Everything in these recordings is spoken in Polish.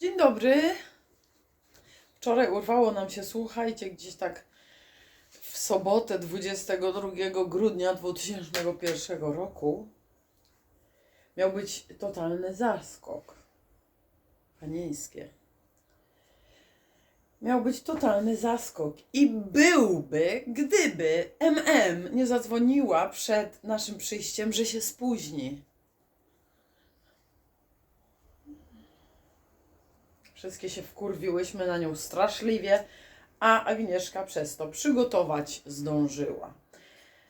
Dzień dobry. Wczoraj urwało nam się, słuchajcie, gdzieś tak w sobotę 22 grudnia 2001 roku miał być totalny zaskok. Panieńskie. Miał być totalny zaskok. I byłby, gdyby MM nie zadzwoniła przed naszym przyjściem, że się spóźni. Wszystkie się wkurwiłyśmy na nią straszliwie, a Agnieszka przez to przygotować zdążyła.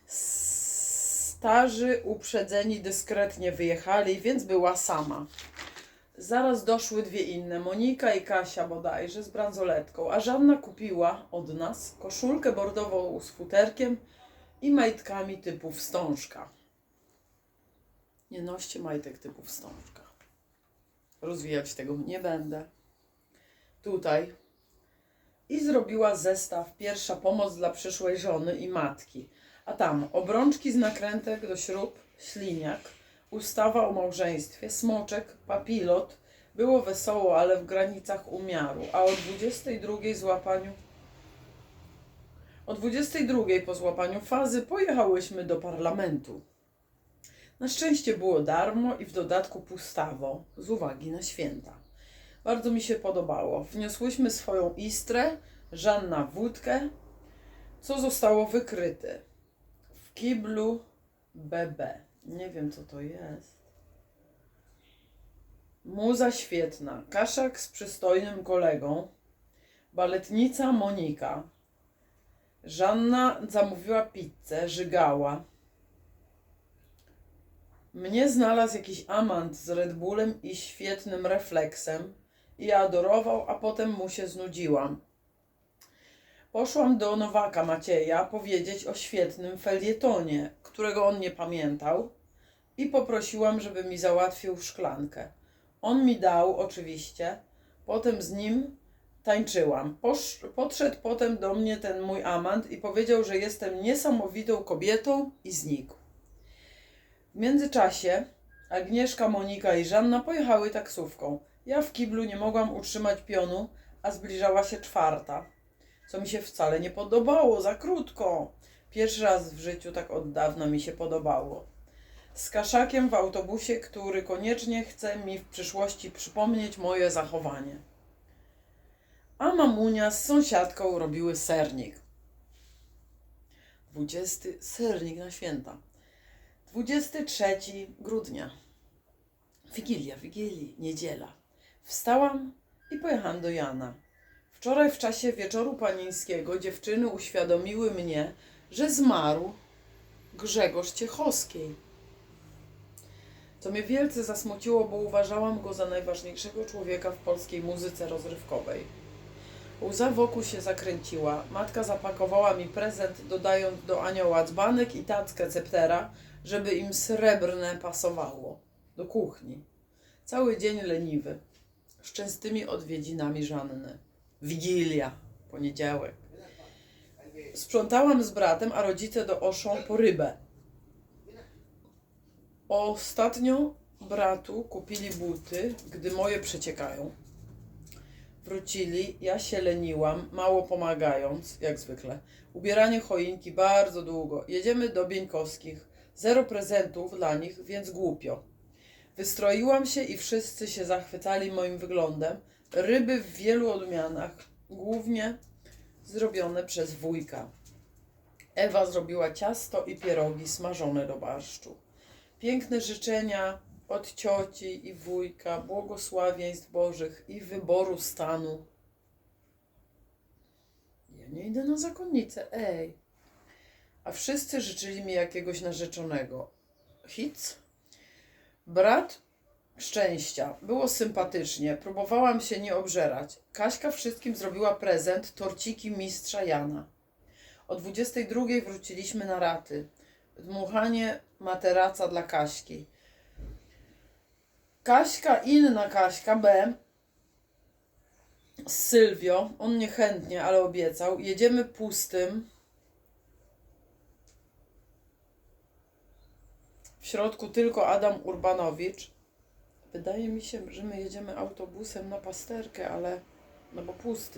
Starzy uprzedzeni dyskretnie wyjechali, więc była sama. Zaraz doszły dwie inne, Monika i Kasia bodajże z bransoletką, a Żanna kupiła od nas koszulkę bordową z futerkiem i majtkami typu wstążka. Nie noście majtek typu wstążka. Rozwijać tego nie będę tutaj i zrobiła zestaw pierwsza pomoc dla przyszłej żony i matki. A tam obrączki z nakrętek do śrub, śliniak, ustawa o małżeństwie, smoczek, papilot. Było wesoło, ale w granicach umiaru. A o 22 złapaniu o 22 po złapaniu fazy pojechałyśmy do parlamentu. Na szczęście było darmo i w dodatku pustawo, z uwagi na święta. Bardzo mi się podobało. Wniosłyśmy swoją istrę, Żanna wódkę, co zostało wykryte w kiblu BB. Nie wiem, co to jest. Muza świetna. Kaszak z przystojnym kolegą. Baletnica Monika. Żanna zamówiła pizzę, żygała. Mnie znalazł jakiś amant z Red Bullem i świetnym refleksem i adorował, a potem mu się znudziłam. Poszłam do Nowaka Macieja powiedzieć o świetnym felietonie, którego on nie pamiętał i poprosiłam, żeby mi załatwił szklankę. On mi dał oczywiście, potem z nim tańczyłam. Posz, podszedł potem do mnie ten mój amant i powiedział, że jestem niesamowitą kobietą i znikł. W międzyczasie Agnieszka, Monika i Żanna pojechały taksówką. Ja w kiblu nie mogłam utrzymać pionu, a zbliżała się czwarta, co mi się wcale nie podobało, za krótko. Pierwszy raz w życiu tak od dawna mi się podobało. Z kaszakiem w autobusie, który koniecznie chce mi w przyszłości przypomnieć moje zachowanie. A mamunia z sąsiadką robiły sernik. 20 sernik na święta. 23 grudnia. Wigilia, Wigilii, niedziela. Wstałam i pojechałam do Jana. Wczoraj w czasie wieczoru panieńskiego dziewczyny uświadomiły mnie, że zmarł Grzegorz Ciechowskiej. Co mnie wielce zasmuciło, bo uważałam go za najważniejszego człowieka w polskiej muzyce rozrywkowej. Łza wokół się zakręciła. Matka zapakowała mi prezent, dodając do anioła dzbanek i tackę ceptera, żeby im srebrne pasowało. Do kuchni. Cały dzień leniwy z częstymi odwiedzinami Żanny. Wigilia, poniedziałek. Sprzątałam z bratem, a rodzice doszą po rybę. Ostatnio bratu kupili buty, gdy moje przeciekają. Wrócili, ja się leniłam, mało pomagając, jak zwykle. Ubieranie choinki bardzo długo. Jedziemy do Bieńkowskich. Zero prezentów dla nich, więc głupio. Wystroiłam się i wszyscy się zachwycali moim wyglądem. Ryby w wielu odmianach, głównie zrobione przez wujka. Ewa zrobiła ciasto i pierogi smażone do barszczu. Piękne życzenia od cioci i wujka, błogosławieństw Bożych i wyboru stanu. Ja nie idę na zakonnicę, ej. A wszyscy życzyli mi jakiegoś narzeczonego. Hits? Brat szczęścia. Było sympatycznie. Próbowałam się nie obżerać. Kaśka wszystkim zrobiła prezent, torciki mistrza Jana. O 22 wróciliśmy na raty. Dmuchanie materaca dla Kaśki. Kaśka, inna Kaśka, B. Z Sylwio. On niechętnie, ale obiecał. Jedziemy pustym. W środku tylko Adam Urbanowicz. Wydaje mi się, że my jedziemy autobusem na pasterkę, ale no bo pusty.